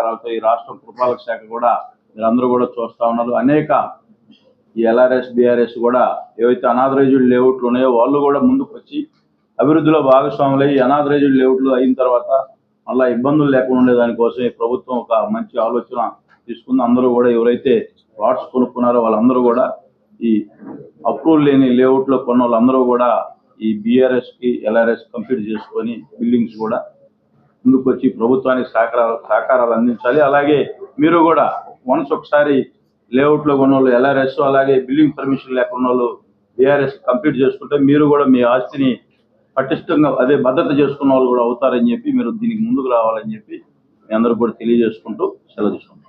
తర్వాత ఈ రాష్ట్ర పురపాలక శాఖ కూడా మీరందరూ కూడా చూస్తా ఉన్నారు. అనేక ఈ ఎల్ఆర్ఎస్ బీఆర్ఎస్ కూడా ఏవైతే అనాథరైజ్డ్ లేఅవుట్లు ఉన్నాయో వాళ్ళు కూడా ముందుకు వచ్చి అభివృద్ధిలో భాగస్వాములై ఈ అనాథరైజ్డ్ లేఅవుట్లు అయిన తర్వాత మళ్ళీ ఇబ్బందులు లేకుండా ఉండే దానికోసం ఈ ప్రభుత్వం ఒక మంచి ఆలోచన తీసుకుంది. అందరూ కూడా ఎవరైతే ప్లాట్స్ కొనుక్కున్నారో వాళ్ళందరూ కూడా ఈ అప్రూవల్ లేని లేఅవుట్లో కొన్న వాళ్ళందరూ కూడా ఈ బీఆర్ఎస్కి ఎల్ఆర్ఎస్ కంప్లీట్ చేసుకొని బిల్డింగ్స్ కూడా ముందుకు వచ్చి ప్రభుత్వానికి సహకారాలు సహకారాలు అందించాలి. అలాగే మీరు కూడా వన్స్ ఒకసారి లేఅవుట్లో కొన్న వాళ్ళు ఎల్ఆర్ఎస్ అలాగే బిల్డింగ్ పర్మిషన్ లేకున్న వాళ్ళు బీఆర్ఎస్ కంప్లీట్ చేసుకుంటే మీరు కూడా మీ ఆస్తిని పటిష్టంగా అదే భద్రత చేసుకున్న వాళ్ళు కూడా అవుతారని చెప్పి మీరు దీనికి ముందుకు రావాలని చెప్పి మీ అందరూ కూడా తెలియజేసుకుంటూ సెలవు తీసుకుంటాం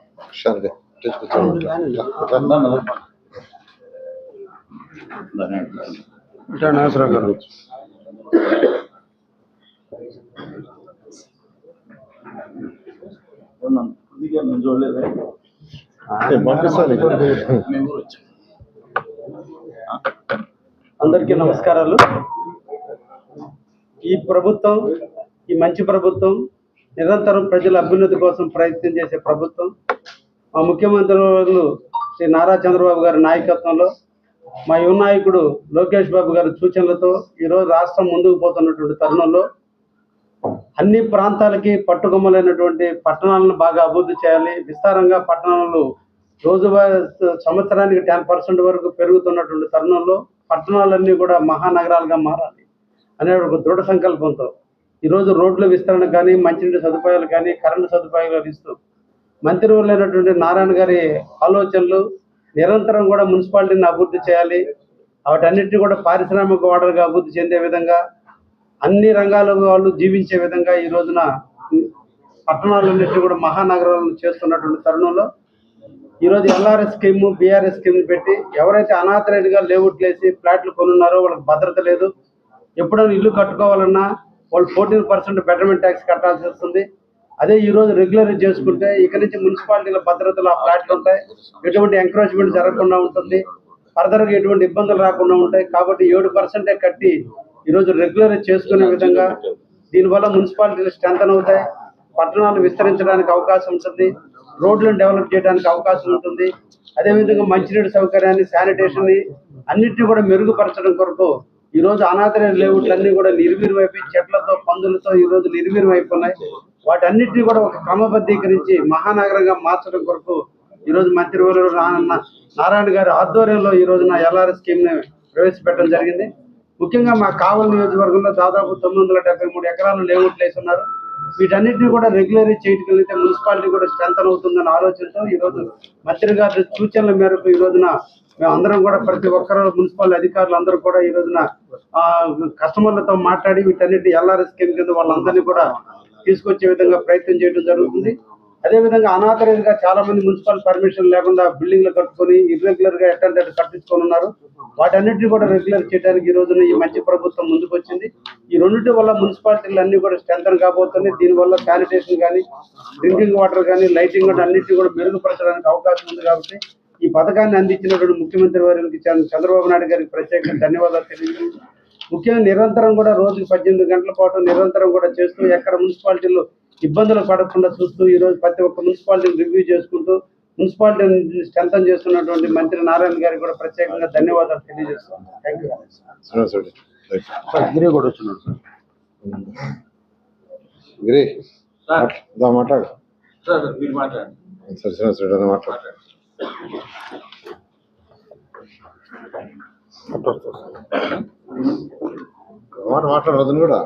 అందరికీ నమస్కారాలు. ఈ ప్రభుత్వం ఈ మంచి ప్రభుత్వం నిరంతరం ప్రజల అభ్యున్నతి కోసం ప్రయత్నం చేసే ప్రభుత్వం మా ముఖ్యమంత్రి వర్గులు శ్రీ నారా చంద్రబాబు గారి నాయకత్వంలో మా యువ నాయకుడు లోకేష్ బాబు గారి సూచనలతో ఈరోజు రాష్ట్రం ముందుకు పోతున్నటువంటి తరుణంలో అన్ని ప్రాంతాలకి పట్టుకొమ్మలైనటువంటి పట్టణాలను బాగా అభివృద్ధి చేయాలి. విస్తారంగా పట్టణాలు రోజువారీ సంవత్సరానికి టెన్ పర్సెంట్ వరకు పెరుగుతున్నటువంటి తరుణంలో పట్టణాలన్నీ కూడా మహానగరాలుగా మారాలి అనే ఒక దృఢ సంకల్పంతో ఈరోజు రోడ్ల విస్తరణ కానీ మంచినీటి సదుపాయాలు కానీ కరెంటు సదుపాయాలు ఇస్తూ మంత్రివర్యులైనటువంటి నారాయణ గారి ఆలోచనలు నిరంతరం కూడా మున్సిపాలిటీని అభివృద్ధి చేయాలి. వాటన్నిటిని కూడా పారిశ్రామిక వాడలుగా అభివృద్ధి చెందే విధంగా అన్ని రంగాల వాళ్ళు జీవించే విధంగా ఈ రోజున పట్టణాలన్నింటినీ కూడా మహానగరాలను చేస్తున్నటువంటి తరుణంలో ఈరోజు ఎల్ఆర్ఎస్ స్కీమ్ బీఆర్ఎస్ స్కీమ్ పెట్టి ఎవరైతే అనాథరైడ్గా లేఅవుట్లు వేసి ఫ్లాట్లు కొనున్నారో వాళ్ళకి భద్రత లేదు. ఎప్పుడైనా ఇల్లు కట్టుకోవాలన్నా వాళ్ళు ఫోర్టీన్ పర్సెంట్ బెటర్మెంట్ ట్యాక్స్ కట్టాల్సి వస్తుంది. అదే ఈ రోజు రెగ్యులర్ చేసుకుంటే ఇక నుంచి మున్సిపాలిటీల భద్రతలు ఆ ఫ్లాట్లు ఉంటాయి. ఎటువంటి ఎంకరేజ్మెంట్ జరగకుండా ఉంటుంది. ఫర్దర్గా ఎటువంటి ఇబ్బందులు రాకుండా ఉంటాయి. కాబట్టి ఏడు పర్సెంటే కట్టి ఈరోజు రెగ్యులర్ చేసుకునే విధంగా దీనివల్ల మున్సిపాలిటీలు స్ట్రెంథన్ అవుతాయి. పట్టణాలు విస్తరించడానికి అవకాశం ఉంటుంది. రోడ్లను డెవలప్ చేయడానికి అవకాశం ఉంటుంది. అదేవిధంగా మంచినీటి సౌకర్యాన్ని శానిటేషన్ని అన్నిటిని కూడా మెరుగుపరచడం కొరకు ఈ రోజు లేవుట్లన్నీ కూడా నిర్వీర్యం అయిపోయి చెట్లతో పందులతో ఈ రోజు నిర్వీర్యం అయిపోయినాయి వాటన్నిటిని కూడా ఒక క్రమబద్ధీకరించి మహానగరంగా మార్చడం కొరకు ఈ రోజు మంత్రివర్యులు నా- నారాయణ గారి ఆధ్వర్యంలో ఈ రోజున ఎల్ఆర్ఎస్ స్కీమ్ని ప్రవేశపెట్టడం జరిగింది. ముఖ్యంగా మా కావలి నియోజకవర్గంలో దాదాపు తొమ్మిది వందల డెబ్బై మూడు ఎకరాలు లేఅవుట్లు వేస్తున్నారు వీటన్నిటిని కూడా రెగ్యులర్ చేయగలిగితే మున్సిపాలిటీ కూడా స్ట్రెంత్ అవుతుందన్న ఆలోచనతో ఈ రోజు మంత్రి గారి సూచనల మేరకు ఈ రోజున మేము అందరం కూడా ప్రతి ఒక్కరు మున్సిపల్ అధికారులు అందరూ కూడా ఈ రోజున ఆ, కస్టమర్లతో మాట్లాడి వీటన్నిటి ఎల్ఆర్ఎస్ స్కీమ్ కింద వాళ్ళందరినీ కూడా తీసుకొచ్చే విధంగా ప్రయత్నం చేయడం జరుగుతుంది. అదేవిధంగా అనాథరైజ్ చాలా మంది మున్సిపల్ పర్మిషన్ లేకుండా బిల్డింగ్లు కట్టుకొని ఇర్రెగ్యులర్గా ఎట్టంటే కట్టించుకొని ఉన్నారు. వాటన్నిటిని కూడా రెగ్యులర్ చేయడానికి ఈ రోజున ఈ మంచి ప్రభుత్వం ముందుకు వచ్చింది ఈ రెండింటి వల్ల మున్సిపాలిటీలు అన్ని కూడా స్ట్రెంథన్ కాబోతుంది దీనివల్ల శానిటేషన్ కానీ డ్రింకింగ్ వాటర్ కానీ లైటింగ్ కానీ అన్నింటినీ కూడా మెరుగుపరచడానికి అవకాశం ఉంది కాబట్టి ఈ పథకాన్ని అందించినటువంటి ముఖ్యమంత్రి వారికి చంద్ర- చంద్రబాబు నాయుడు గారికి ప్రత్యేక ధన్యవాదాలు తెలియజేస్తున్నాను. ముఖ్యంగా నిరంతరం కూడా రోజుకి పద్దెనిమిది గంటల పాటు నిరంతరం కూడా చేస్తూ ఎక్కడ మున్సిపాలిటీలు ఇబ్బందులు పడకుండా చూస్తూ ఈ రోజు ప్రతి ఒక్క మున్సిపాలిటీని రివ్యూ చేసుకుంటూ మున్సిపాలిటీని స్ట్రెంథన్ చేస్తున్నటువంటి మంత్రి నారాయణ గారికి కూడా ప్రత్యేకంగా ధన్యవాదాలు తెలియజేస్తున్నాను thank you Srinivas Reddy right. Giri కూడా వచ్చినాడు సార్. గిరి మాట్లాడు. సార్ మీరు మాట్లాడండి. సరే శ్రీనివాస్ రెడ్డి అని మాట్లాడు. కూడా.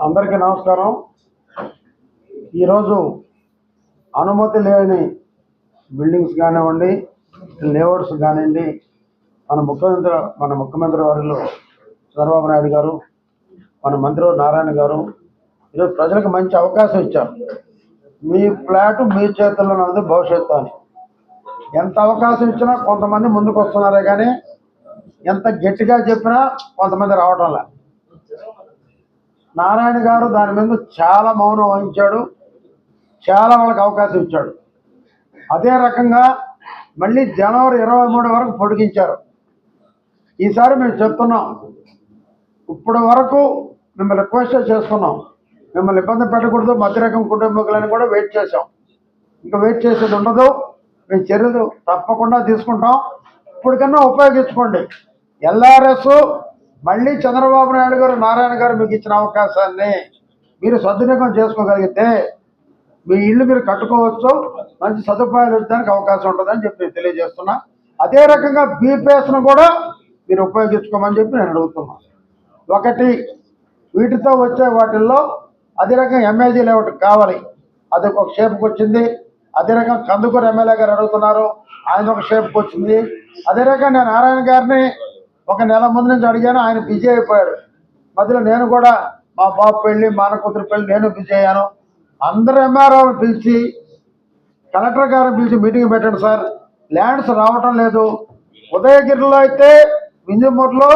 అందరికీ నమస్కారం. ఈరోజు అనుమతి లేని బిల్డింగ్స్ కానివ్వండి లేఅవుట్స్ కానివ్వండి మన ముఖ్యమంత్రి మన ముఖ్యమంత్రి వారిలో చంద్రబాబు నాయుడు గారు మన మంత్రి నారాయణ గారు ఈరోజు ప్రజలకు మంచి అవకాశం ఇచ్చారు. మీ ఫ్లాట్ మీ చేతుల్లో ఉన్నది భవిష్యత్తు అని. ఎంత అవకాశం ఇచ్చినా కొంతమంది ముందుకు వస్తున్నారే కానీ ఎంత గట్టిగా చెప్పినా కొంతమంది రావటంలే నారాయణ గారు దాని మీద చాలా మౌనం వహించాడు. చాలా వాళ్ళకి అవకాశం ఇచ్చాడు. అదే రకంగా మళ్ళీ జనవరి ఇరవై మూడు వరకు పొడిగించారు. ఈసారి మేము చెప్తున్నాం. ఇప్పుడు వరకు మిమ్మల్ని రిక్వెస్ట్ చేసుకున్నాం. మిమ్మల్ని ఇబ్బంది పెట్టకూడదు మధ్యరకం కుటుంబీకులని కూడా వెయిట్ చేసాం ఇంకా వెయిట్ చేసేది ఉండదు. మేము చర్యలు తప్పకుండా తీసుకుంటాం. ఇప్పటికన్నా ఉపయోగించుకోండి. ఎల్ఆర్ఎస్ మళ్ళీ చంద్రబాబు నాయుడు గారు నారాయణ గారు మీకు ఇచ్చిన అవకాశాన్ని మీరు సద్వినియోగం చేసుకోగలిగితే మీ ఇల్లు మీరు కట్టుకోవచ్చు. మంచి సదుపాయాలు ఇవ్వడానికి అవకాశం ఉంటుందని చెప్పి నేను తెలియజేస్తున్నా. అదే రకంగా బీపీఎస్ను కూడా మీరు ఉపయోగించుకోమని చెప్పి నేను అడుగుతున్నాను ఒకటి వీటితో వచ్చే వాటిల్లో అదే రకంగా ఎంఏజీ లేఅవుట్ కావాలి? అది ఒక షేప్కి వచ్చింది. అదే రకంగా కందుకూరు ఎమ్మెల్యే గారు అడుగుతున్నారు. ఆయన ఒక షేప్కి వచ్చింది. అదే రకంగా నేను నారాయణ గారిని ఒక నెల ముందు నుంచి అడిగాను ఆయన బిజీ అయిపోయాడు. మధ్యలో నేను కూడా మా బాబు పెళ్ళి మా కూతురు పెళ్ళి నేను బిజీ అయ్యాను. అందరు ఎంఆర్ఓని పిలిచి కలెక్టర్ గారిని పిలిచి మీటింగ్ పెట్టండి సార్. ల్యాండ్స్ రావటం లేదు. ఉదయగిరిలో అయితే వింజమూరులో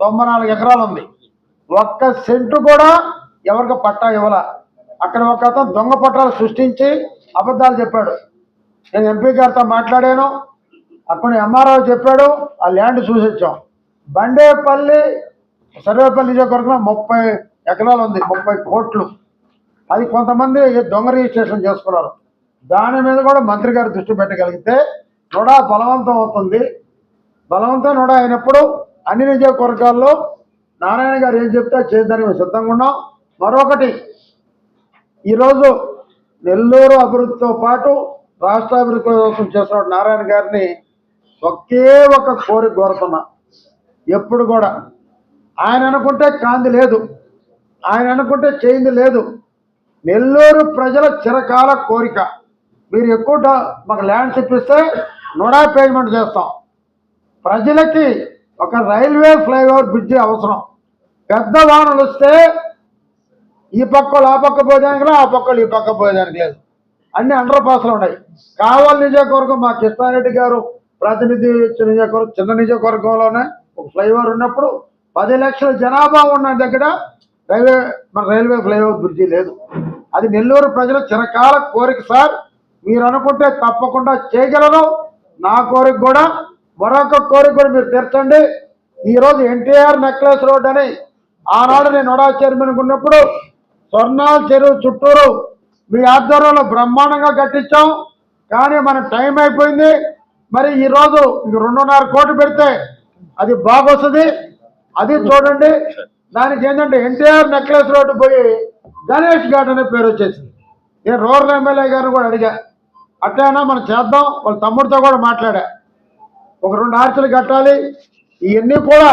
తొంభై నాలుగు ఎకరాలు ఉంది. ఒక్క సెంటు కూడా ఎవరికి పట్టా ఇవ్వాల. అక్కడ ఒక అతను దొంగ పట్టాలు సృష్టించి అబద్ధాలు చెప్పాడు. నేను ఎంపీ గారితో మాట్లాడాను. అక్కడ ఎంఆర్ఓ చెప్పాడు. ఆ ల్యాండ్ చూసి వచ్చాం బండేపల్లి సర్వేపల్లి నియోజకవర్గంలో ముప్పై ఎకరాలు ఉంది. ముప్పై కోట్లు. అది కొంతమంది దొంగ రిజిస్ట్రేషన్ చేసుకున్నారు. దాని మీద కూడా మంత్రి గారు దృష్టి పెట్టగలిగితే నోడా బలవంతం అవుతుంది. బలవంతం నోడా అయినప్పుడు అన్ని నియోజకవర్గాల్లో నారాయణ గారు ఏం చెప్తే చేద్దానికి సిద్ధంగా ఉన్నాం. మరొకటి ఈరోజు నెల్లూరు అభివృద్ధితో పాటు రాష్ట్ర అభివృద్ధి కోసం చేసిన నారాయణ గారిని ఒకే ఒక కోరిక కోరుతున్నా. ఎప్పుడు కూడా. ఆయన అనుకుంటే కాంది లేదు. ఆయన అనుకుంటే చేయింది లేదు. నెల్లూరు ప్రజల చిరకాల కోరిక. మీరు ఎక్కువ మాకు ల్యాండ్స్ ఇప్పిస్తే నోడా పేమెంట్ చేస్తాం. ప్రజలకి ఒక రైల్వే ఫ్లైఓవర్ బ్రిడ్జి అవసరం. పెద్ద వాహనాలు వస్తే ఈ పక్క ఆ పక్క పోయేదానికి లేదు, ఆ పక్కలు ఈ పక్క పోయేదానికి లేదు. అన్ని అండర్ పాస్లు ఉన్నాయి. కావాలి నియోజకవర్గం మా కృష్ణారెడ్డి గారు ప్రతినిధి ఇచ్చిన నియోజకవర్గం చిన్న నియోజకవర్గంలోనే ఒక ఫ్లైఓవర్ ఉన్నప్పుడు పది లక్షల జనాభా ఉన్న దగ్గర రైల్వే మన రైల్వే ఫ్లైఓవర్ బ్రిడ్జి లేదు. అది నెల్లూరు ప్రజల చిరకాల కోరిక సార్. మీరు అనుకుంటే తప్పకుండా చేయగలరు నా కోరిక కూడా మరొక కోరిక కూడా మీరు తీర్చండి. ఈరోజు ఎన్టీఆర్ నెక్లెస్ రోడ్ అని ఆనాడు నేను నోడా చైర్మన్ ఉన్నప్పుడు స్వర్ణాల చెరువు చుట్టూరు మీ ఆధ్వర్యంలో బ్రహ్మాండంగా కట్టించాం. కానీ మన టైం అయిపోయింది. మరి ఈరోజు రెండున్నర కోట్లు పెడితే అది బాగొస్తుంది. అది చూడండి. దానికి ఏంటంటే ఎన్టీఆర్ నెక్లెస్ రోడ్డు పోయి గణేష్ ఘాట్ అనే పేరు వచ్చేసింది. నేను రూరల్ ఎమ్మెల్యే గారిని కూడా అడిగా. అట్లయినా మనం చేద్దాం. వాళ్ళ తమ్ముడితో కూడా మాట్లాడా. ఒక రెండు ఆర్చలు కట్టాలి. ఇవన్నీ కూడా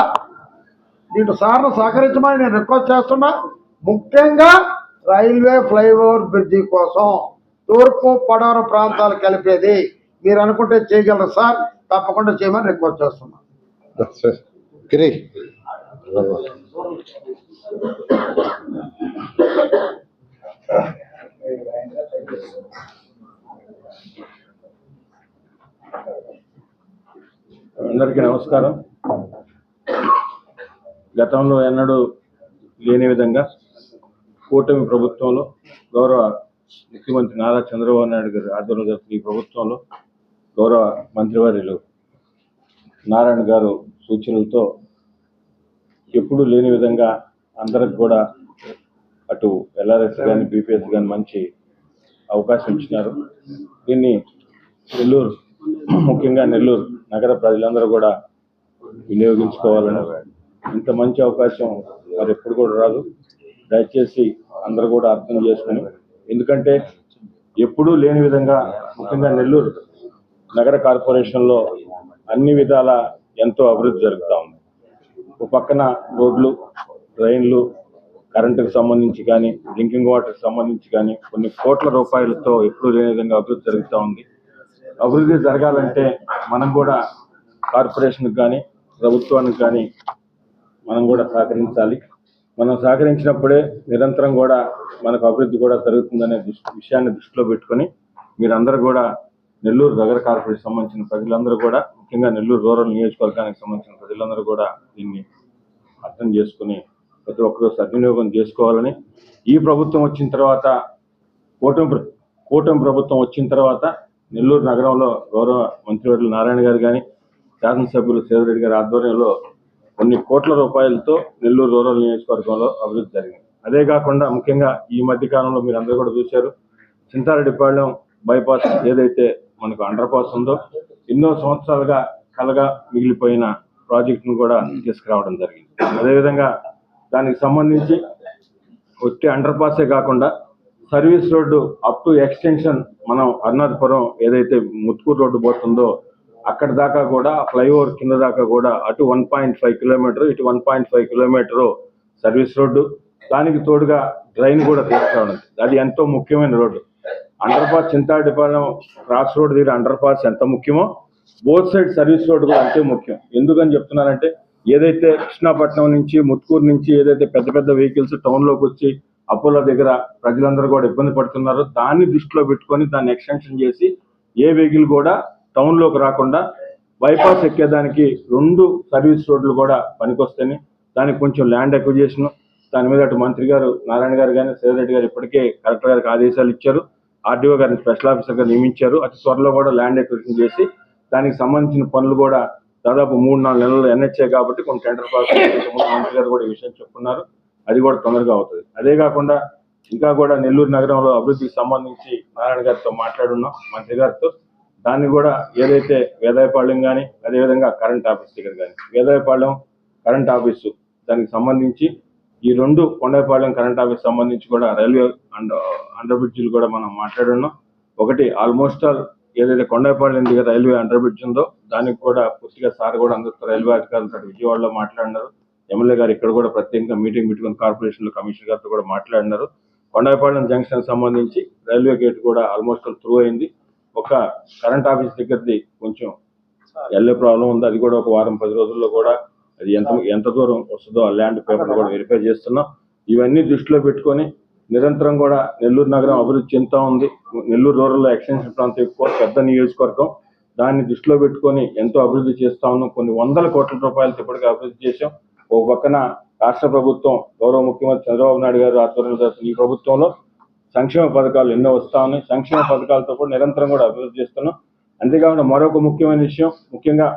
దీంట్లో సార్ను సహకరించమని నేను రిక్వెస్ట్ చేస్తున్నా. ముఖ్యంగా రైల్వే ఫ్లైఓవర్ బ్రిడ్జి కోసం తూర్పు పడవర ప్రాంతాలు కలిపేది. మీరు అనుకుంటే చేయగలరు సార్? తప్పకుండా చేయమని రిక్వెస్ట్ చేస్తున్నా. సరే. గిరి అందరికీ నమస్కారం. గతంలో ఎన్నడూ లేని విధంగా కూటమి ప్రభుత్వంలో గౌరవ ముఖ్యమంత్రి నారా చంద్రబాబు నాయుడు గారి ఆధ్వర్యంలో జరుగుతున్న ఈ ప్రభుత్వంలో గౌరవ మంత్రివర్యులు నారాయణ గారు సూచనలతో ఎప్పుడూ లేని విధంగా అందరికి కూడా అటు ఎల్ఆర్ఎస్ కానీ బీపీఎస్ కానీ మంచి అవకాశం ఇచ్చినారు. దీన్ని నెల్లూరు ముఖ్యంగా నెల్లూరు నగర ప్రజలందరూ కూడా వినియోగించుకోవాలని ఇంత మంచి అవకాశం మరి ఎప్పుడు కూడా రాదు. దయచేసి అందరూ కూడా అర్థం చేసుకుని ఎందుకంటే ఎప్పుడూ లేని విధంగా ముఖ్యంగా నెల్లూరు నగర కార్పొరేషన్లో అన్ని విధాల ఎంతో అభివృద్ధి జరుగుతూ ఉంది. ఒక పక్కన రోడ్లు ట్రైన్లు కరెంటుకు సంబంధించి కానీ డ్రింకింగ్ వాటర్కి సంబంధించి కానీ కొన్ని కోట్ల రూపాయలతో ఎప్పుడూ లేని విధంగా అభివృద్ధి జరుగుతూ ఉంది. అభివృద్ధి జరగాలంటే మనం కూడా కార్పొరేషన్కి కానీ ప్రభుత్వానికి కానీ మనం కూడా సహకరించాలి. మనం సహకరించినప్పుడే నిరంతరం కూడా మనకు అభివృద్ధి కూడా జరుగుతుందనే దృష్టి విషయాన్ని దృష్టిలో పెట్టుకొని మీరందరూ కూడా నెల్లూరు నగర కార్పొరేషన్ సంబంధించిన ప్రజలందరూ కూడా ముఖ్యంగా నెల్లూరు రూరల్ నియోజకవర్గానికి సంబంధించిన ప్రజలందరూ కూడా దీన్ని అర్థం చేసుకుని ప్రతి ఒక్కరూ సద్వినియోగం చేసుకోవాలని ఈ ప్రభుత్వం వచ్చిన తర్వాత కూటమి కూటమి ప్రభుత్వం వచ్చిన తర్వాత నెల్లూరు నగరంలో గౌరవ మంత్రివర్యులు నారాయణ గారు కానీ శాసనసభ్యులు సేవరెడ్డి గారి ఆధ్వర్యంలో కొన్ని కోట్ల రూపాయలతో నెల్లూరు రూరల్ నియోజకవర్గంలో అభివృద్ధి జరిగింది. అదే కాకుండా ముఖ్యంగా ఈ మధ్య కాలంలో మీరు అందరూ కూడా చూశారు చింతారెడ్డిపాళెం బైపాస్ ఏదైతే మనకు అండర్ పాస్ ఉందో ఎన్నో సంవత్సరాలుగా కలగా మిగిలిపోయిన ప్రాజెక్టును కూడా తీసుకురావడం జరిగింది. అదేవిధంగా దానికి సంబంధించి ఒట్టి అండర్ పాసే కాకుండా service road up to extension మనం అర్నాథపురం ఏదైతే ముత్కూరు రోడ్డు పోతుందో అక్కడ దాకా కూడా ఫ్లైఓవర్ కింద దాకా కూడా అటు వన్ పాయింట్ ఫైవ్ కిలోమీటర్ ఇటు one point five kilometre service road. దానికి తోడుగా డ్రైన్ కూడా తీసుకురావడం అది ఎంతో ముఖ్యమైన road. Underpass Chintadipalem cross road దగ్గర అండర్ పాస్ ఎంత ముఖ్యమో బోత్ సైడ్ సర్వీస్ రోడ్ కూడా అంతే ముఖ్యం. ఎందుకని చెప్తున్నానంటే ఏదైతే కృష్ణాపట్నం నుంచి ముత్కూరు నుంచి ఏదైతే పెద్ద పెద్ద వెహికల్స్ టౌన్లోకి వచ్చి అపోలో దగ్గర ప్రజలందరూ కూడా ఇబ్బంది పడుతున్నారో దాన్ని దృష్టిలో పెట్టుకొని దాన్ని ఎక్స్టెన్షన్ చేసి ఏ వెహికల్ కూడా టౌన్లోకి రాకుండా బైపాస్ ఎక్కేదానికి రెండు సర్వీస్ రోడ్లు కూడా పనికొస్తాయి దానికి కొంచెం ల్యాండ్ ఎక్విజేషన్ దాని మీద అటు మంత్రి గారు నారాయణ గారు కానీ రెడ్డి గారు ఇప్పటికే కలెక్టర్ గారికి ఆదేశాలు ఇచ్చారు. ఆర్డీఓ గారిని స్పెషల్ ఆఫీసర్గా నియమించారు. అతి త్వరలో కూడా ల్యాండ్ ఎక్విజిషన్ చేసి దానికి సంబంధించిన పనులు కూడా దాదాపు మూడు నాలుగు నెలలు ఎన్హెచ్ఏ కాబట్టి కొన్ని టెండర్ పాస్ మంత్రి గారు కూడా ఈ విషయం చెప్పుకున్నారు. అది కూడా తొందరగా అవుతుంది. అదే కాకుండా ఇంకా కూడా నెల్లూరు నగరంలో అభివృద్ధికి సంబంధించి నారాయణ గారితో మాట్లాడున్నాం మంత్రి గారితో. దాన్ని కూడా ఏదైతే వేదాయపాళ్యం కానీ అదేవిధంగా కరెంట్ ఆఫీస్ దగ్గర కానీ వేదాయపాళ్యం కరెంట్ ఆఫీసు దానికి సంబంధించి ఈ రెండు కొండపాలెం కరెంట్ ఆఫీస్ సంబంధించి కూడా రైల్వే అండర్ అండర్ బ్రిడ్జ్లు కూడా మనం మాట్లాడున్నాం. ఒకటి ఆల్మోస్ట్ ఆల్ ఏదైతే కొండపాలెం దగ్గర రైల్వే అండర్ బ్రిడ్జ్ ఉందో దానికి కూడా పూర్తిగా సార్ కూడా అందరితో రైల్వే అధికారులతో విజయవాడలో మాట్లాడినారు. ఎమ్మెల్యే గారు ఇక్కడ కూడా ప్రత్యేకంగా మీటింగ్ పెట్టుకుని కార్పొరేషన్లో కమిషనర్ గారితో కూడా మాట్లాడినారు. కొండపాలెం జంక్షన్ సంబంధించి రైల్వే గేట్ కూడా ఆల్మోస్ట్ ఆల్ త్రూ అయింది. ఒక కరెంట్ ఆఫీస్ దగ్గరది కొంచెం ఎల్లే ప్రాబ్లం ఉంది. అది కూడా ఒక వారం పది రోజుల్లో కూడా అది ఎంత ఎంత దూరం వస్తుందో ఆ ల్యాండ్ పేపర్ కూడా వెరిఫై చేస్తున్నాం. ఇవన్నీ దృష్టిలో పెట్టుకొని నిరంతరం కూడా నెల్లూరు నగరం అభివృద్ధి చెందుతా ఉంది. నెల్లూరు రూరల్ ఎక్స్టెన్షన్ ప్రాంతం ఎక్కువ పెద్ద నియోజకవర్గం. దాన్ని దృష్టిలో పెట్టుకొని ఎంతో అభివృద్ధి చేస్తా ఉన్నాం. కొన్ని వందల కోట్ల రూపాయలతో ఇప్పటికే అభివృద్ధి చేశాం. ఒక పక్కన రాష్ట్ర ప్రభుత్వం గౌరవ ముఖ్యమంత్రి చంద్రబాబు నాయుడు గారు ఆధ్వర్యంలో ఈ ప్రభుత్వంలో సంక్షేమ పథకాలు ఎన్నో వస్తా ఉన్నాయి. సంక్షేమ పథకాలతో కూడా నిరంతరం కూడా అభివృద్ధి చేస్తున్నాం. అంతేకాకుండా మరొక ముఖ్యమైన విషయం ముఖ్యంగా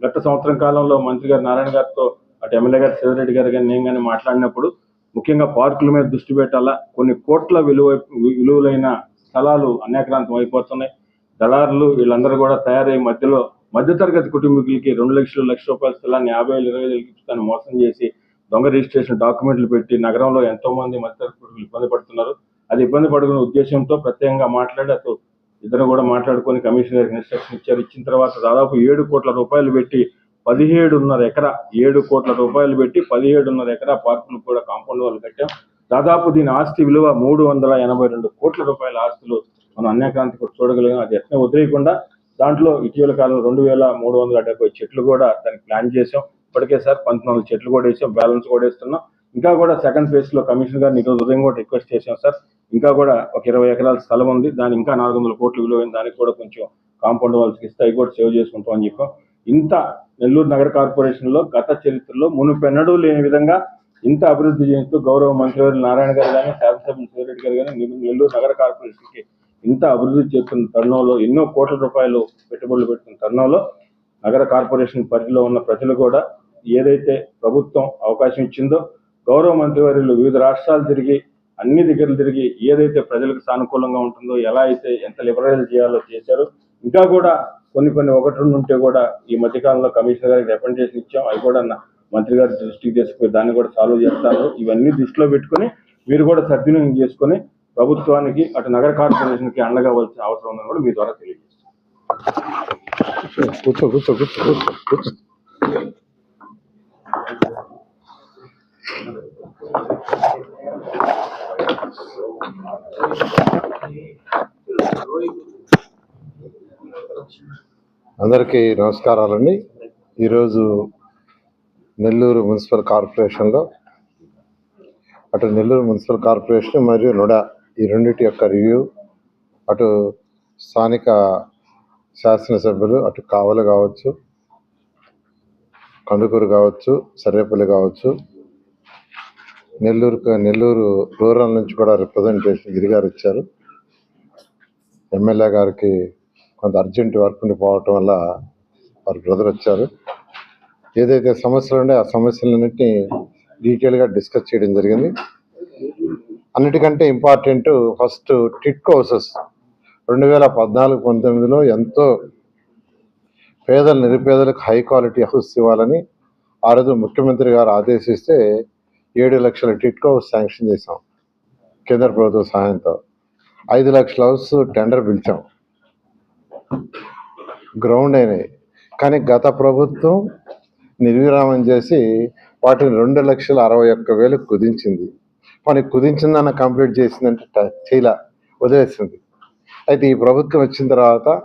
గత సంవత్సరం కాలంలో మంత్రి గారు నారాయణ గారితో అటు ఎమ్మెల్యే గారు శివరెడ్డి గారు కానీ నేను కానీ మాట్లాడినప్పుడు ముఖ్యంగా పార్కుల మీద దృష్టి పెట్టాలా? కొన్ని కోట్ల విలువ విలువలైన స్థలాలు అన్యాక్రాంతం అయిపోతున్నాయి. దళారులు వీళ్ళందరూ కూడా తయారయ్యే మధ్యలో మధ్యతరగతి కుటుంబీకులకి రెండు లక్షలు లక్ష రూపాయల స్థలాన్ని యాభై వేలు ఇరవై వేలు ఇస్తాను మోసం చేసి దొంగ రిజిస్ట్రేషన్ డాక్యుమెంట్లు పెట్టి నగరంలో ఎంతో మంది మధ్యతరగతి కుటుంబీకులు ఇబ్బంది పడుతున్నారు. అది ఇబ్బంది పడుకునే ఉద్దేశంతో ప్రత్యేకంగా మాట్లాడి అటు ఇద్దరు కూడా మాట్లాడుకొని కమిషనర్ ఇన్స్ట్రక్షన్ ఇచ్చారు. ఇచ్చిన తర్వాత దాదాపు ఏడు కోట్ల రూపాయలు పెట్టి పదిహేడున్నర ఎకరా ఏడు కోట్ల రూపాయలు పెట్టి పదిహేడున్నర ఎకరా పార్కులు కూడా కాంపౌండ్ వాళ్ళు కట్టాం. దాదాపు దీని ఆస్తి విలువ మూడు వందల ఎనభై రెండు కోట్ల రూపాయల ఆస్తులు మనం అన్యాక్రాంతి కూడా చూడగలిగాం. అది ఎట్లా వదిలేయకుండా దాంట్లో ఇటీవల కాలం రెండు వేల మూడు వందల డెబ్బై చెట్లు కూడా దానికి ప్లాన్ చేసాం ఇప్పటికే సార్ పంతొమ్మిది చెట్లు కూడా వేసాం. బ్యాలెన్స్ కూడా వేస్తున్నాం. ఇంకా కూడా సెకండ్ ఫేజ్లో కమిషనర్ గారిని ఈరోజు ఉదయం కూడా రిక్వెస్ట్ చేశాం సార్. ఇంకా కూడా ఒక ఇరవై ఎకరాల స్థలం ఉంది. దాని ఇంకా నాలుగు వందల కోట్లు విలువైన దానికి కూడా కొంచెం కాంపౌండ్ వాళ్ళకి ఇస్తే అవి కూడా సేవ్ చేసుకుంటాం అని చెప్పాం. ఇంత నెల్లూరు నగర కార్పొరేషన్లో గత చరిత్రలో మునుపెన్నడూ లేని విధంగా ఇంత అభివృద్ధి చేస్తూ గౌరవ మంత్రివర్యులు నారాయణ గారు కానీ శాసనసభ్యులు సూర్యరెడ్డి గారు కానీ నెల్లూరు నగర కార్పొరేషన్కి ఇంత అభివృద్ధి చేస్తున్న తరుణంలో ఎన్నో కోట్ల రూపాయలు పెట్టుబడులు పెడుతున్న తరుణంలో నగర కార్పొరేషన్ పరిధిలో ఉన్న ప్రజలు కూడా ఏదైతే ప్రభుత్వం అవకాశం ఇచ్చిందో గౌరవ మంత్రివర్యులు వివిధ రాష్ట్రాలు తిరిగి అన్ని దగ్గరలు తిరిగి ఏదైతే ప్రజలకు సానుకూలంగా ఉంటుందో ఎలా అయితే ఎంత లిబరలైజ్ చేయాలో చేశారు ఇంకా కూడా కొన్ని కొన్ని ఒకటి రెండు ఉంటే కూడా ఈ మధ్యకాలంలో కమిషనర్ గారికి రిప్రజెంటేషన్ ఇచ్చాం. అవి కూడా నా మంత్రి గారి దృష్టికి తీసుకుపోయి దాన్ని కూడా సాల్వ్ చేస్తారు ఇవన్నీ దృష్టిలో పెట్టుకొని మీరు కూడా సద్వినియోగం చేసుకొని ప్రభుత్వానికి అటు నగర కార్పొరేషన్కి అండగా వలసిన అవసరం ఉందని కూడా మీ ద్వారా తెలియజేస్తాం అందరికీ నమస్కారాలండి. ఈరోజు నెల్లూరు మున్సిపల్ కార్పొరేషన్లో అటు నెల్లూరు మున్సిపల్ కార్పొరేషన్ మరియు నుడా ఈ రెండింటి యొక్క రివ్యూ అటు స్థానిక శాసనసభ్యులు అటు కావలి కావచ్చు కందుకూరు కావచ్చు సర్వేపల్లి కావచ్చు నెల్లూరు నెల్లూరు రూరల్ నుంచి కూడా రిప్రజెంటేషన్ గిరిగారు ఇచ్చారు. ఎమ్మెల్యే గారికి కొంత అర్జెంట్ వర్క్ ఉండిపోవటం వల్ల వారి బ్రదర్ వచ్చారు. ఏదైతే సమస్యలు ఉన్నాయో ఆ సమస్యలన్నింటినీ డీటెయిల్గా డిస్కస్ చేయడం జరిగింది. అన్నిటికంటే ఇంపార్టెంట్ ఫస్ట్ టిట్కో హౌసెస్ రెండు వేల పద్నాలుగు పంతొమ్మిదిలో ఎంతో పేదలు నిరుపేదలకు హై క్వాలిటీ హౌస్ ఇవ్వాలని ఆ రోజు ముఖ్యమంత్రి గారు ఆదేశిస్తే ఏడు లక్షల టిట్కో శాంక్షన్ చేసాం కేంద్ర ప్రభుత్వ సహాయంతో. ఐదు లక్షల హౌస్ టెండర్ పిలిచాం. గ్రౌండ్ అయినాయి. కానీ గత ప్రభుత్వం నిర్విరామం చేసి వాటిని రెండు లక్షల అరవై ఒక్క వేలు కుదించింది. కానీ కుదించిందన్న కంప్లీట్ చేసిందంటే ట- వదిలేసింది. అయితే ఈ ప్రభుత్వం వచ్చిన తర్వాత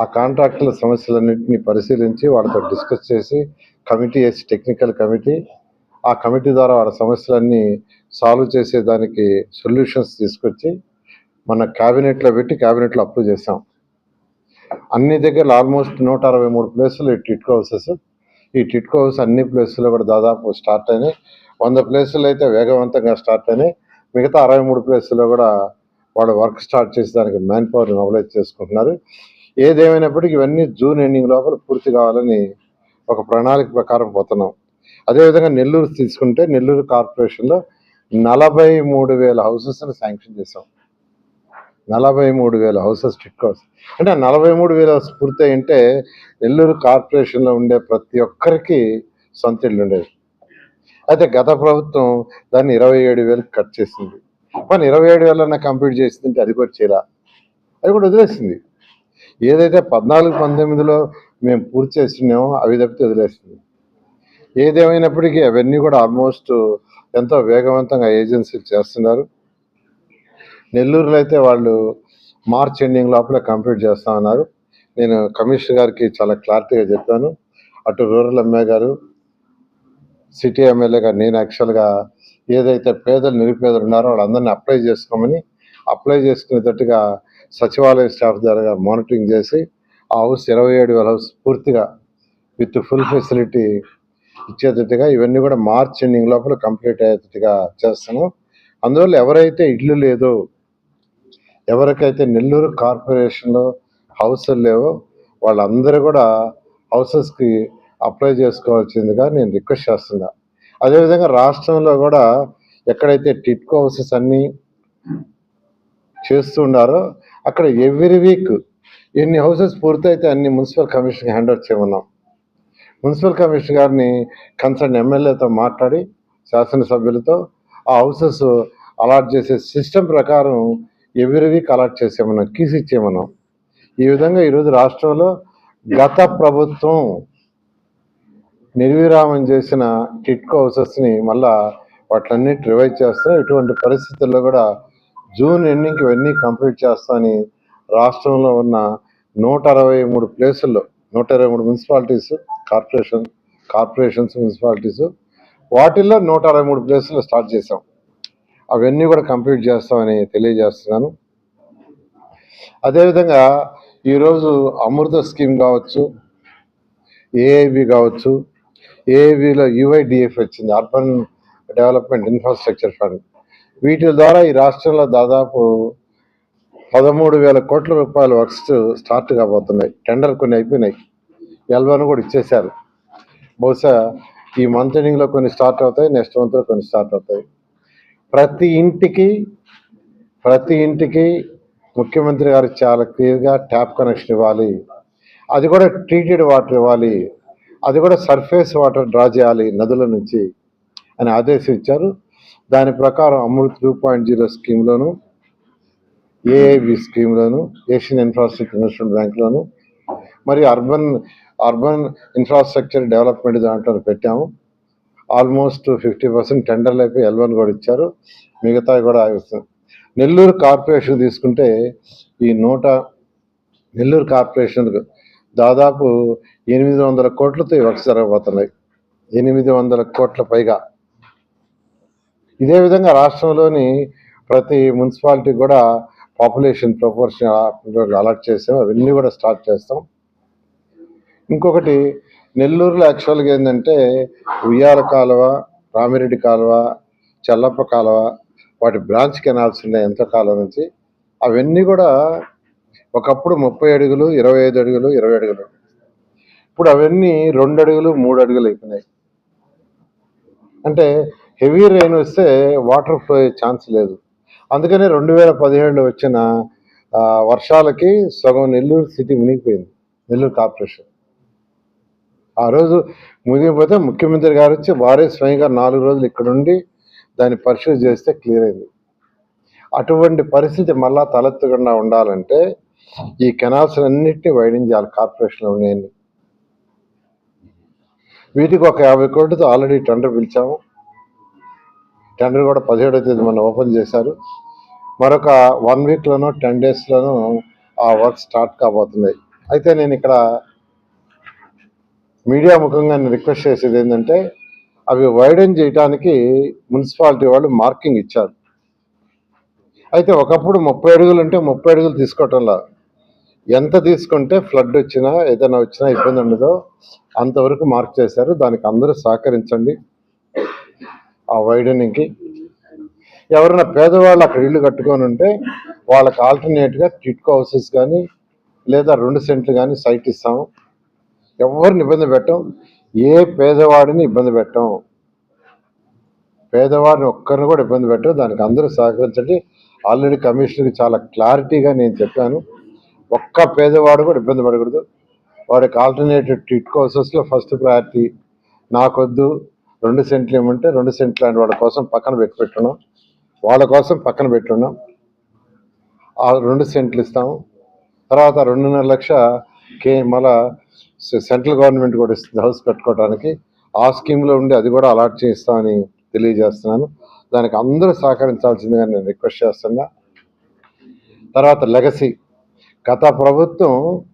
ఆ కాంట్రాక్టుల సమస్యలన్నింటినీ పరిశీలించి వాళ్ళతో డిస్కస్ చేసి కమిటీ వేసి టెక్నికల్ కమిటీ ఆ కమిటీ ద్వారా వాళ్ళ సమస్యలన్నీ సాల్వ్ చేసేదానికి సొల్యూషన్స్ తీసుకొచ్చి మన క్యాబినెట్లో పెట్టి క్యాబినెట్లో అప్రూవ్ చేసాం అన్ని దగ్గర ఆల్మోస్ట్ నూట అరవై మూడు ప్లేసులు ఈ టిట్కో హౌసెస్. ఈ టిట్కో హౌస్ అన్ని ప్లేసుల్లో కూడా దాదాపు స్టార్ట్ అయినాయి. వంద ప్లేసులు అయితే వేగవంతంగా స్టార్ట్ అయినాయి. మిగతా అరవై మూడు ప్లేసుల్లో కూడా వాళ్ళు వర్క్ స్టార్ట్ చేసి దానికి మ్యాన్ పవర్ మొబలైజ్ చేసుకుంటున్నారు. ఏదేమైనప్పటికీ ఇవన్నీ జూన్ ఎండింగ్ లోపల పూర్తి కావాలని ఒక ప్రణాళిక ప్రకారం పోతున్నాం. అదేవిధంగా నెల్లూరు తీసుకుంటే నెల్లూరు కార్పొరేషన్లో నలభై మూడు వేల హౌసెస్ని శాంక్షన్ చేసాం నలభై మూడు వేల హౌసెస్ టిట్కోస్ అంటే నలభై మూడు వేల పూర్తి అంటే నెల్లూరు కార్పొరేషన్లో ఉండే ప్రతి ఒక్కరికి సొంత ఇల్లు ఉండేది. అయితే గత ప్రభుత్వం దాన్ని ఇరవై ఏడు వేలకు కట్ చేసింది. కానీ ఇరవై ఏడు వేలన్నా కంప్లీట్ చేసిందంటే అది కూడా చేయరా అది కూడా వదిలేసింది. ఏదైతే పద్నాలుగు పంతొమ్మిదిలో మేము పూర్తి చేస్తున్నామో అవి తప్పితే వదిలేసింది. ఏదేమైనప్పటికీ అవన్నీ కూడా ఆల్మోస్ట్ ఎంతో వేగవంతంగా ఏజెన్సీలు చేస్తున్నారు. నెల్లూరులో అయితే వాళ్ళు మార్చ్ ఎండింగ్ లోపల కంప్లీట్ చేస్తామన్నారు నేను కమిషనర్ గారికి చాలా క్లారిటీగా చెప్పాను. అటు రూరల్ ఎమ్మెల్యే గారు సిటీ ఎమ్మెల్యే గారు నేను యాక్చువల్గా ఏదైతే పేదలు నిరుపేదలు ఉన్నారో వాళ్ళందరినీ అప్లై చేసుకోమని అప్లై చేసుకునేటట్టుగా సచివాలయ స్టాఫ్ ద్వారా మానిటరింగ్ చేసి ఆ హౌస్ ఇరవై ఏడు వేల హౌస్ పూర్తిగా విత్ ఫుల్ ఫెసిలిటీ ఇచ్చేటట్టుగా ఇవన్నీ కూడా మార్చ్ ఎండింగ్ లోపల కంప్లీట్ అయ్యేటట్టుగా చేస్తాను. అందువల్ల ఎవరైతే ఇల్లు లేదో ఎవరికైతే నెల్లూరు కార్పొరేషన్లో హౌసులు లేవో వాళ్ళందరూ కూడా హౌసెస్కి అప్లై చేసుకోవాల్సిందిగా నేను రిక్వెస్ట్ చేస్తున్నా. అదేవిధంగా రాష్ట్రంలో కూడా ఎక్కడైతే టిట్కో హౌసెస్ అన్నీ చేస్తున్నారో అక్కడ ఎవ్రీ వీక్ ఎన్ని హౌసెస్ పూర్తయితే అన్ని మున్సిపల్ కమిషన్కి హ్యాండ్ ఓవర్ చేయమన్నాం. మున్సిపల్ కమిషనర్ గారిని కన్సర్న్ ఎమ్మెల్యేతో మాట్లాడి శాసనసభ్యులతో ఆ హౌసెస్ అలాట్ చేసే సిస్టమ్ ప్రకారం ఎవ్రీ వీక్ అలాట్ చేసేమన్నాం కీస్ ఇచ్చేమన్నాం ఈ విధంగా ఈరోజు రాష్ట్రంలో గత ప్రభుత్వం నిర్విరామం చేసిన టిట్కో హౌసెస్ని మళ్ళా వాటిలన్నిటి రివైజ్ చేస్తారు ఇటువంటి పరిస్థితుల్లో కూడా జూన్ ఎండింగ్కి ఇవన్నీ కంప్లీట్ చేస్తామని రాష్ట్రంలో ఉన్న నూట అరవై మూడు ప్లేసుల్లో నూట ఇరవై మూడు మున్సిపాలిటీస్ కార్పొరేషన్ కార్పొరేషన్స్ మున్సిపాలిటీస్. వాటిల్లో నూట అరవై మూడు ప్లేసులు స్టార్ట్ చేసాం అవన్నీ కూడా కంప్లీట్ చేస్తామని తెలియజేస్తున్నాను. అదేవిధంగా ఈరోజు అమృత స్కీమ్ కావచ్చు ఏఐబి కావచ్చు ఏఐబిలో యుఐడిఎఫ్ వచ్చింది అర్బన్ డెవలప్మెంట్ ఇన్ఫ్రాస్ట్రక్చర్ ఫండ్. వీటి ద్వారా ఈ రాష్ట్రంలో దాదాపు పదమూడు వేల కోట్ల రూపాయల వర్క్స్ స్టార్ట్ కాబోతున్నాయి. టెండర్ కొన్ని అయిపోయినాయి. ఎల్వన్ కూడా ఇచ్చేశారు. బహుశా ఈ మంత్ ఎండింగ్లో కొన్ని స్టార్ట్ అవుతాయి నెక్స్ట్ మంత్లో కొన్ని స్టార్ట్ అవుతాయి. ప్రతి ఇంటికి ప్రతి ఇంటికి ముఖ్యమంత్రి గారు చాలా క్లియర్గా ట్యాప్ కనెక్షన్ ఇవ్వాలి. అది కూడా ట్రీటెడ్ వాటర్ ఇవ్వాలి. అది కూడా సర్ఫేస్ వాటర్ డ్రా చేయాలి నదుల నుంచి అని ఆదేశం ఇచ్చారు దాని ప్రకారం అమృత్ టూ పాయింట్ జీరో స్కీమ్లోను ఏఐబి స్కీమ్లోను ఏషియన్ ఇన్ఫ్రాస్ట్రక్చర్ ఇన్వెస్ట్మెంట్ బ్యాంక్లోను మరి అర్బన్ అర్బన్ ఇన్ఫ్రాస్ట్రక్చర్ డెవలప్మెంట్ దాంట్లో పెట్టాము. ఆల్మోస్ట్ ఫిఫ్టీ పర్సెంట్ టెండర్లు అయిపోయి ఎల్వన్ కూడా ఇచ్చారు. మిగతా కూడా ఆగిస్తుంది నెల్లూరు కార్పొరేషన్ తీసుకుంటే ఈ నూట నెల్లూరు కార్పొరేషన్కు దాదాపు ఎనిమిది వందల కోట్లతో ఈ వర్క్స్ జరగబోతున్నాయి. ఎనిమిది వందల కోట్ల పైగా. ఇదే విధంగా రాష్ట్రంలోని ప్రతి మున్సిపాలిటీ కూడా పాపులేషన్ ప్రపోర్షన్ అలాట్ చేసాం. అవన్నీ కూడా స్టార్ట్ చేస్తాం. ఇంకొకటి నెల్లూరులో యాక్చువల్గా ఏంటంటే ఉయ్యాల కాలువ రామిరెడ్డి కాలువ చల్లప్ప కాలువ వాటి బ్రాంచ్ కెనాల్స్ ఉన్నాయి ఎంత కాలం నుంచి. అవన్నీ కూడా ఒకప్పుడు ముప్పై అడుగులు ఇరవై ఐదు అడుగులు ఇరవై అడుగులు. ఇప్పుడు అవన్నీ రెండు అడుగులు మూడు అడుగులు అయిపోయినాయి. అంటే హెవీ రెయిన్ వస్తే వాటర్ ఫ్లో అయ్యే ఛాన్స్ లేదు. అందుకనే రెండు వేల పదిహేడులో వచ్చిన వర్షాలకి సగం నెల్లూరు సిటీ మునిగిపోయింది నెల్లూరు కార్పొరేషన్. ఆ రోజు మునిగిపోతే ముఖ్యమంత్రి గారు వచ్చి వారే స్వయంగా నాలుగు రోజులు ఇక్కడుండి దాన్ని పరిశీలి చేస్తే క్లియర్ అయింది. అటువంటి పరిస్థితి మళ్ళా తలెత్తకుండా ఉండాలంటే ఈ కెనాల్స్ అన్నింటినీ వైడింగ్ కార్పొరేషన్లో ఉన్నాయని. వీటికి ఒక యాభై కోట్లతో ఆల్రెడీ టెండర్ పిలిచాము. టెండర్ కూడా పదిహేడో తేదీ మొన్న ఓపెన్ చేశారు. మరొక వన్ వీక్లోనో టెన్ డేస్లోనూ ఆ వర్క్ స్టార్ట్ కాబోతుంది. అయితే నేను ఇక్కడ మీడియా ముఖంగా నేను రిక్వెస్ట్ చేసేది ఏంటంటే అవి వైడెన్ చేయడానికి మున్సిపాలిటీ వాళ్ళు మార్కింగ్ ఇచ్చారు. అయితే ఒకప్పుడు ముప్పై అడుగులు అంటే ముప్పై అడుగులు తీసుకోవటంలా. ఎంత తీసుకుంటే ఫ్లడ్ వచ్చినా ఏదైనా వచ్చినా ఇబ్బంది ఉండదో. అంతవరకు మార్క్ చేశారు. దానికి అందరూ సహకరించండి. ఆ వైడనింగ్కి ఎవరైనా పేదవాళ్ళు అక్కడ ఇల్లు కట్టుకొని ఉంటే వాళ్ళకి ఆల్టర్నేట్గా టిట్కో హౌసెస్ కానీ లేదా రెండు సెంట్లు కానీ సైట్ ఇస్తాము. ఎవరిని ఇబ్బంది పెట్టం? ఏ పేదవాడిని ఇబ్బంది పెట్టం? పేదవాడిని ఒక్కరిని కూడా ఇబ్బంది పెట్టడం దానికి అందరూ సహకరించండి. ఆల్రెడీ కమిషనర్కి చాలా క్లారిటీగా నేను చెప్పాను. ఒక్క పేదవాడు కూడా ఇబ్బంది పడకూడదు. వాడికి ఆల్టర్నేటివ్ ట్రీట్ హౌసెస్లో ఫస్ట్ ప్రయారిటీ నాకొద్దు. రెండు సెంట్లు ఏమంటే రెండు సెంట్లు లాంటి వాడి కోసం పక్కన పెట్టి పెట్టున్నాం వాళ్ళ కోసం పక్కన పెట్టున్నాం. ఆ రెండు సెంట్లు ఇస్తాము. తర్వాత రెండున్నర లక్ష కే మళ్ళా సెంట్రల్ గవర్నమెంట్ కూడా ఇస్తుంది హౌస్ కట్టుకోవడానికి ఆ స్కీమ్లో ఉండి అది కూడా అలాట్ చేస్తామని తెలియజేస్తున్నాను. దానికి అందరూ సహకరించాల్సిందిగా నేను రిక్వెస్ట్ చేస్తున్నా. తర్వాత లెగసీ. గత ప్రభుత్వం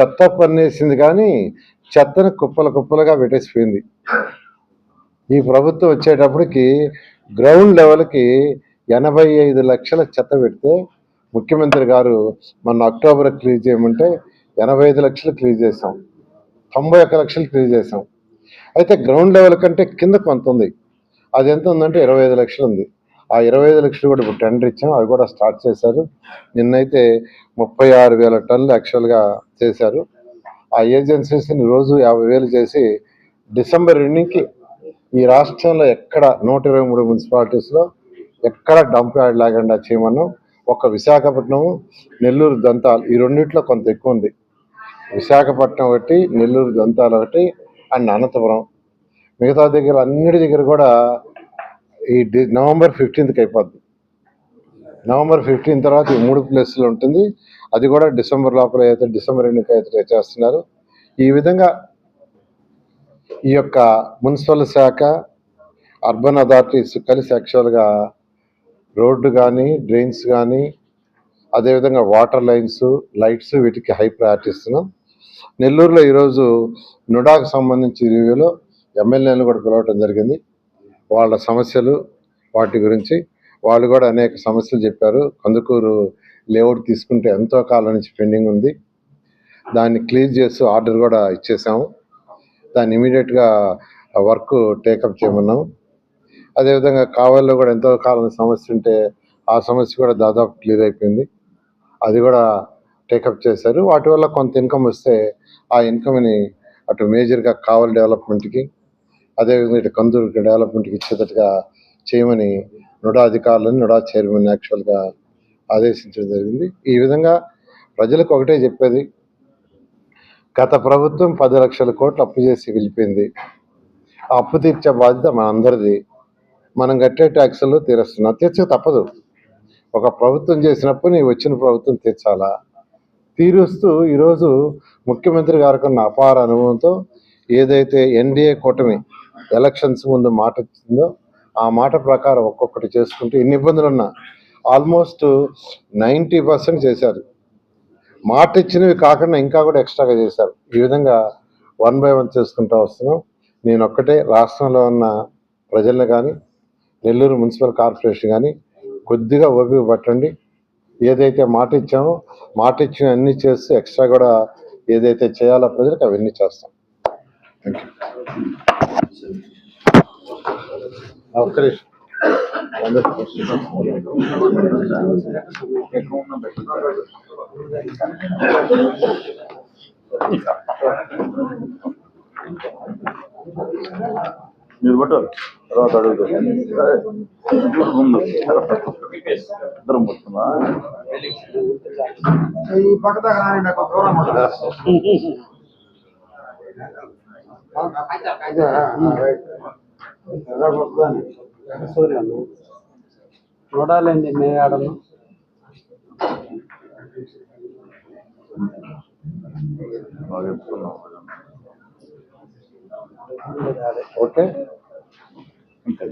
చెత్త పన్నేసింది కానీ చెత్తను కుప్పలు కుప్పలుగా పెట్టేసిపోయింది. ఈ ప్రభుత్వం వచ్చేటప్పటికి గ్రౌండ్ లెవెల్కి ఎనభై ఐదు లక్షల చెత్త పెడితే ముఖ్యమంత్రి గారు మొన్న అక్టోబర్ క్లీజ్ చేయమంటే ఎనభై ఐదు లక్షలు క్లీజ్ చేసాం తొంభై ఒక్క లక్షలు క్లీజ్ చేసాం అయితే గ్రౌండ్ లెవెల్ కంటే కింద కొంత ఉంది. అది ఎంత ఉందంటే ఇరవై ఐదు లక్షలు ఉంది. ఆ ఇరవై ఐదు లక్షలు కూడా ఇప్పుడు టెండర్ ఇచ్చాం. అవి కూడా స్టార్ట్ చేశారు. నిన్నైతే ముప్పై ఆరు వేల టన్నులు యాక్చువల్గా చేశారు. ఆ ఏజెన్సీస్ని రోజు యాభై వేలు చేసి డిసెంబర్ రెండుకి ఈ రాష్ట్రంలో ఎక్కడ నూట ఇరవై మూడు మున్సిపాలిటీస్లో ఎక్కడ డంప్ యార్డ్ లేకుండా చేయమన్నాం ఒక విశాఖపట్నం నెల్లూరు దంతాలు ఈ రెండిట్లో కొంత ఎక్కువ ఉంది. విశాఖపట్నం ఒకటి నెల్లూరు దంతాలు ఒకటి అండ్ అనంతపురం. మిగతా దగ్గర అన్నిటి దగ్గర కూడా ఈ నవంబర్ ఫిఫ్టీన్త్కి అయిపోద్ది. నవంబర్ ఫిఫ్టీన్ తర్వాత ఈ మూడు ప్లేసులు ఉంటుంది. అది కూడా డిసెంబర్ లోపల అయితే డిసెంబర్ ఎన్నిక అయితే చేస్తున్నారు. ఈ విధంగా ఈ యొక్క మున్సిపల్ శాఖ అర్బన్ అథారిటీస్ కలిసి యాక్చువల్గా రోడ్డు కానీ డ్రైన్స్ కానీ అదేవిధంగా వాటర్ లైన్స్ లైట్స్ వీటికి హై ప్రయారిటీ ఇస్తున్నాం. నెల్లూరులో ఈరోజు నుడాకు సంబంధించి రివ్యూలో ఎమ్మెల్యేలను కూడా పిలవటం జరిగింది. వాళ్ళ సమస్యలు వాటి గురించి వాళ్ళు కూడా అనేక సమస్యలు చెప్పారు. కందుకూరు లేఅవుట్ తీసుకుంటే ఎంతో కాలం నుంచి పెండింగ్ ఉంది. దాన్ని క్లీజ్ చేస్తూ ఆర్డర్ కూడా ఇచ్చేసాము. దాన్ని ఇమీడియట్గా వర్క్ టేకప్ చేయమన్నాం అదేవిధంగా కావల్లో కూడా ఎంతో కాలం సమస్య ఉంటే ఆ సమస్య కూడా దాదాపు క్లియర్ అయిపోయింది. అది కూడా టేకప్ చేశారు. వాటి వల్ల కొంత ఇన్కమ్ వస్తే ఆ ఇన్కమ్ని అటు మేజర్గా కావల్ డెవలప్మెంట్కి అదేవిధంగా ఇటు కందూరు డెవలప్మెంట్కి ఇచ్చేటట్టుగా చేయమని నుడా అధికారులను నుడా చైర్మన్ యాక్చువల్గా ఆదేశించడం జరిగింది. ఈ విధంగా ప్రజలకు ఒకటే చెప్పేది గత ప్రభుత్వం పది లక్షల కోట్లు అప్పు చేసి వెళ్ళిపోయింది. ఆ అప్పు తీర్చే బాధ్యత మనందరిది. మనం కట్టే ట్యాక్సులు తీరుస్తున్నా. తీర్చక తప్పదు. ఒక ప్రభుత్వం చేసినప్పుడు నీ వచ్చిన ప్రభుత్వం తీర్చాలా? తీరుస్తూ ఈరోజు ముఖ్యమంత్రి గారికి ఉన్న అపార అనుభవంతో ఏదైతే ఎన్డీఏ కూటమి ఎలక్షన్స్ ముందు మాట ఇచ్చిందో ఆ మాట ప్రకారం ఒక్కొక్కటి చేసుకుంటూ ఎన్ని ఇబ్బందులు ఉన్నా ఆల్మోస్ట్ నైంటీ పర్సెంట్ చేశారు. మాట ఇచ్చినవి కాకుండా ఇంకా కూడా ఎక్స్ట్రాగా చేశారు. ఈ విధంగా వన్ బై వన్ చేసుకుంటూ వస్తున్నాం. నేను ఒక్కటే రాష్ట్రంలో ఉన్న ప్రజల్ని కానీ నెల్లూరు మున్సిపల్ కార్పొరేషన్ కానీ కొద్దిగా ఓపిక పట్టండి. ఏదైతే మాట ఇచ్చామో మాట ఇచ్చిన అన్ని చేస్తే ఎక్స్ట్రా కూడా ఏదైతే చేయాలో ప్రజలకు అవన్నీ చేస్తాం. థ్యాంక్ మీరు పట్టారు తర్వాత అడుగుతారు ముందు ఇద్దరం పడుతున్నా ఈ పక్క దూరం. సూర్యులను చూడాలండి నేను ఆడను ఓకే. అంతే